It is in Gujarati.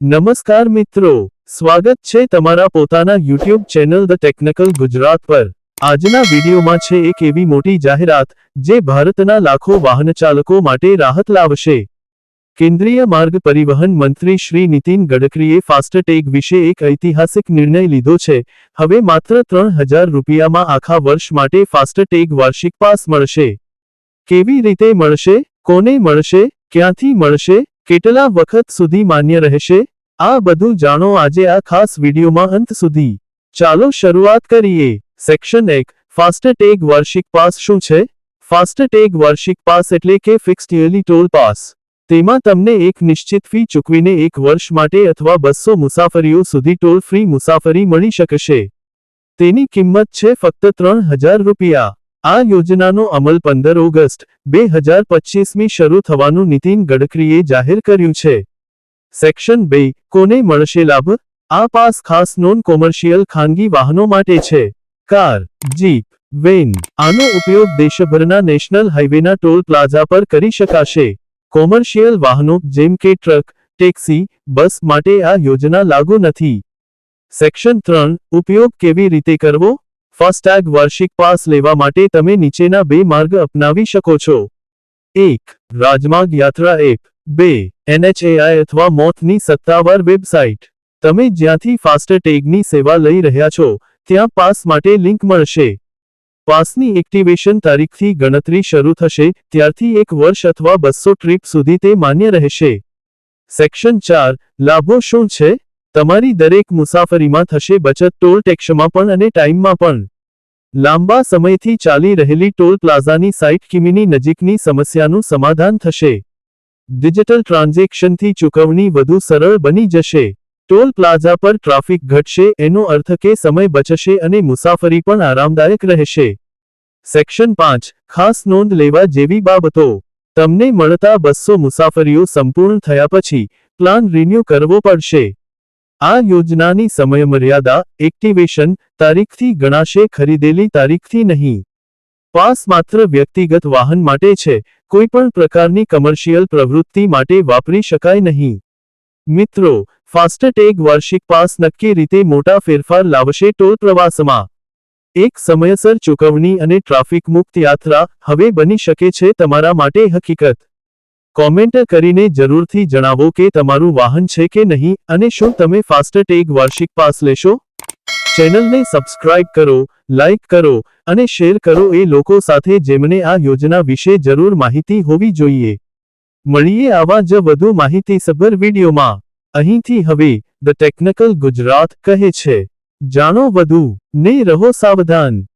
નમસ્કાર મિત્રો, સ્વાગત છે તમારા પોતાના YouTube channel the technical Gujarat પર. આજના વિડીયોમાં છે એક એવી મોટી જાહેરાત, જે ભારતના લાખો વાહનચાલકો માટે રાહત લાવશે. કેન્દ્રીય માર્ગ પરિવહન મંત્રી શ્રી નીતિન ગડકરીએ ફાસ્ટટેગ વિશે એક ઐતિહાસિક નિર્ણય લીધો છે. હવે માત્ર ત્રણ હજાર રૂપિયામાં આખા વર્ષ માટે ફાસ્ટટેગ વાર્ષિક પાસ મળશે. કેવી રીતે મળશે, કોને મળશે, ક્યાંથી મળશે કેટલા વખત સુધી માન્ય રહેશે? આ બધું જાણો આજે આ ખાસ વિડીયોમાં અંત સુધી. ચાલો શરૂઆત કરીએ. સેક્શન એક. ફાસ્ટટેગ વાર્ષિક પાસ શું છે? ફાસ્ટટેગ વાર્ષિક પાસ એટલે કે ફિક્સ્ડ યરલી ટોલ પાસ તેમાં તમને એક નિશ્ચિત ફી ચૂકવીને એક વર્ષ માટે અથવા બસો મુસાફરીઓ સુધી ટોલ ફ્રી મુસાફરી મળી શકશે. તેની કિંમત છે ફક્ત ત્રણ હજાર રૂપિયા. આ યોજનાનો અમલ પંદર ઓગસ્ટ, બે હજાર પચીસમી શરૂ થવાનું નીતિન ગડકરીએ જાહેર કર્યું છે. સેક્શન બે, કોને મળશે લાભ? આ પાસ ખાસ નોન કોમર્શિયલ ખાનગી વાહનો માટે છે. કાર, જીપ, વેન, આનો ઉપયોગ દેશભરના નેશનલ હાઈવેના ટોલ પ્લાઝા પર કરી શકાશે. કોમર્શિયલ વાહનો, જેમ કે ટ્રક, ટેક્સી, બસ માટે આ યોજના લાગુ નથી. સેક્શન ત્રણ, ઉપયોગ કેવી રીતે કરવો? ફાસ્ટેગ વાર્ષિક પાસ લેવા માટે તમે નીચેના બે માર્ગ અપનાવી શકો છો. એક, રાજમાર્ગ યાત્રા એપ. બે, એનએચએઆઈ અથવા મોતની સત્તાવાર વેબસાઇટ. તમે જ્યાંથી ફાસ્ટેગની સેવા લઈ રહ્યા છો, ત્યાં પાસ માટે લિંક મળશે. પાસની એક્ટિવેશન તારીખથી ગણતરી શરૂ થશે, ત્યારથી એક વર્ષ અથવા બસો ટ્રીપ સુધી તે માન્ય રહેશે. સેક્શન ચાર, લાભો શું છે? તમારી દરેક મુસાફરીમાં થશે બચત ટોલ ટેક્સમાં પણ અને ટાઈમમાં પણ. લાંબા સમયથી ચાલી રહેલી ટોલ પ્લાઝાની સાઇટ કિમીની નજીકની સમસ્યાનું સમાધાન થશે. ડિજિટલ ટ્રાન્ઝેક્શનથી ચૂકવણી વધુ સરળ બની જશે. ટોલ પ્લાઝા પર ટ્રાફિક ઘટશે, એનો અર્થ કે સમય બચશે અને મુસાફરી પણ આરામદાયક રહેશે. સેક્શન પાંચ, ખાસ નોંધ લેવા જેવી બાબતો. તમને મળતા બસો મુસાફરીઓ સંપૂર્ણ થયા પછી, પ્લાન રિન્યૂ કરવો પડશે. આ યોજનાની સમયમર્યાદા એક્ટિવેશન તારીખથી ગણાશે, ખરીદેલી તારીખથી નહીં. પાસ માત્ર વ્યક્તિગત વાહન માટે છે, કોઈપણ પ્રકારની કમર્શિયલ પ્રવૃત્તિ માટે વાપરી શકાય નહીં. મિત્રો ફાસ્ટટેગ વાર્ષિક પાસ નક્કી રીતે મોટા ફેરફાર લાવશે ટોલ પ્રવાસમાં. એક સમયસર ચૂકવણી અને ટ્રાફિક મુક્ત યાત્રા હવે બની શકે છે તમારા માટે હકીકત. કોમેન્ટ કરીને જરૂરથી જણાવો કે તમારું વાહન છે કે નહીં અને શું તમે ફાસ્ટટેગ વાર્ષિક પાસ લેશો? ચેનલને સબસ્ક્રાઇબ કરો, લાઇક કરો અને શેર કરો એ લોકો સાથે જેમને આ યોજના વિશે જરૂર માહિતી હોવી જોઈએ. મળીએ આવા જ વધુ માહિતીસભર વિડીયોમાં. અહીંથી હવે ધ ટેકનિકલ ગુજરાત કહે છે. જાણો વધુ. ને રહો સાવધાન.